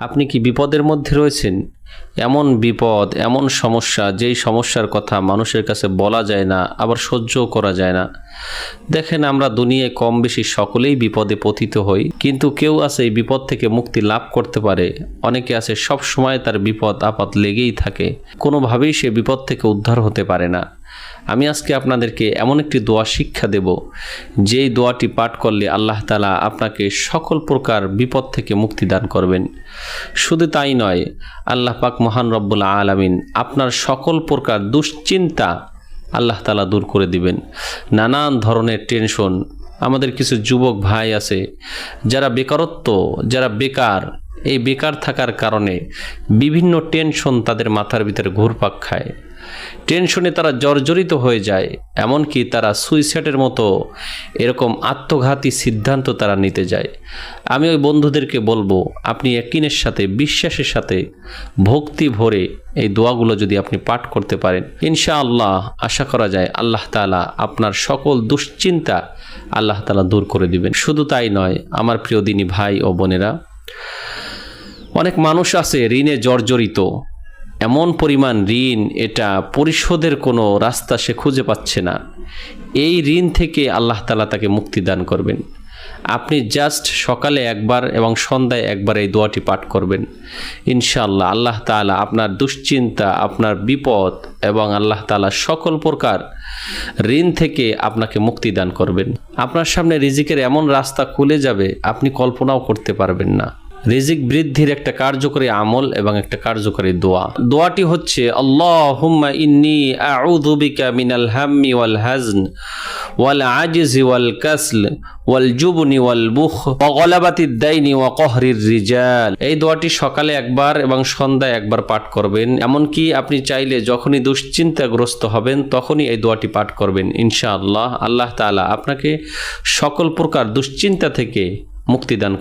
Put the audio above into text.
আপনি কি বিপদের মধ্যে রয়েছেন? এমন বিপদ, এমন সমস্যা, যেই সমস্যার কথা মানুষের কাছে বলা যায় না, আবার সহ্যও করা যায় না। দেখেন আমরা দুনিয়ায় কম বেশি সকলেই বিপদে পতিত হই, কিন্তু কেউ আছে এই বিপদ থেকে মুক্তি লাভ করতে পারে। অনেকে আছে সব সময় তার বিপদ, আপদ লেগেই থাকে। কোনোভাবেই সে বিপদ থেকে উদ্ধার হতে পারে না। আমি আজকে আপনাদেরকে এমন একটি দোয়া শিক্ষা দেব, যেই দোয়াটি পাঠ করলে আল্লাহ তালা আপনাকে সকল প্রকার বিপদ থেকে মুক্তি দান করবেন। শুধু তাই নয়, আল্লাহ পাক মহান রব্বুল আলামিন আপনার সকল প্রকার দুশ্চিন্তা আল্লাহ তালা দূর করে দিবেন। নানান ধরনের টেনশন আমাদের কিছু যুবক ভাই আছে, যারা বেকারত্ব, যারা বেকার, এই বেকার থাকার কারণে বিভিন্ন টেনশন তাদের মাথার ভিতরে ঘুরপাক খায়। টেনশনে তারা জর্জরিত হয়ে যায়, এমনকি তারা সুইসাইডের মতো এরকম আত্মঘাতী সিদ্ধান্ত তারা নিতে যায়। আমি ওই বন্ধুদেরকে বলব, আপনি একিনের সাথে, বিশ্বাসের সাথে, ভক্তি ভরে এই দোয়াগুলো যদি আপনি পাঠ করতে পারেন। ইনশাআল্লাহ, আশা করা যায় আল্লাহ তালা আপনার সকল দুশ্চিন্তা আল্লাহ তালা দূর করে দিবেন। শুধু তাই নয়, আমার প্রিয় দিনী ভাই ও বোনেরা, অনেক মানুষ আছে ঋণে জর্জরিত এমন পরিমাণ ঋণ এটা পরিশোধের কোনো রাস্তা সে খুঁজে পাচ্ছে না। এই ঋণ থেকে আল্লাহ তালা তাকে মুক্তি দান করবেন। আপনি জাস্ট সকালে একবার এবং সন্ধ্যায় একবার এই দোয়াটি পাঠ করবেন। ইনশাআল্লাহ আল্লাহ তালা আপনার দুশ্চিন্তা, আপনার বিপদ এবং আল্লাহ তালা সকল প্রকার ঋণ থেকে আপনাকে মুক্তি দান করবেন। আপনার সামনে রিজিকের এমন রাস্তা খুলে যাবে, আপনি কল্পনাও করতে পারবেন না। রিজিক বৃদ্ধির একটা কার্যকরী আমল এবং একটা কার্যকরী দোয়া। দোয়াটি হচ্ছে, আল্লাহুম্মা ইন্নি আউযু বিকা মিনাল হাম্মি ওয়াল হাজন, ওয়াল আজজি ওয়াল কাসল, ওয়াল জুবনি ওয়াল বুখ, ওয়া গলাবাতিদ দাইনি ওয়া কহরির রিজাল। এই দোয়াটি সকালে একবার এবং সন্ধ্যায় একবার পাঠ করবেন। এমনকি আপনি চাইলে যখনই দুশ্চিন্তাগ্রস্ত হবেন, তখনই এই দোয়াটি পাঠ করবেন, ইনশাআল্লাহ। আল্লাহ তাআলা আপনাকে সকল প্রকার দুশ্চিন্তা থেকে মুক্তি দান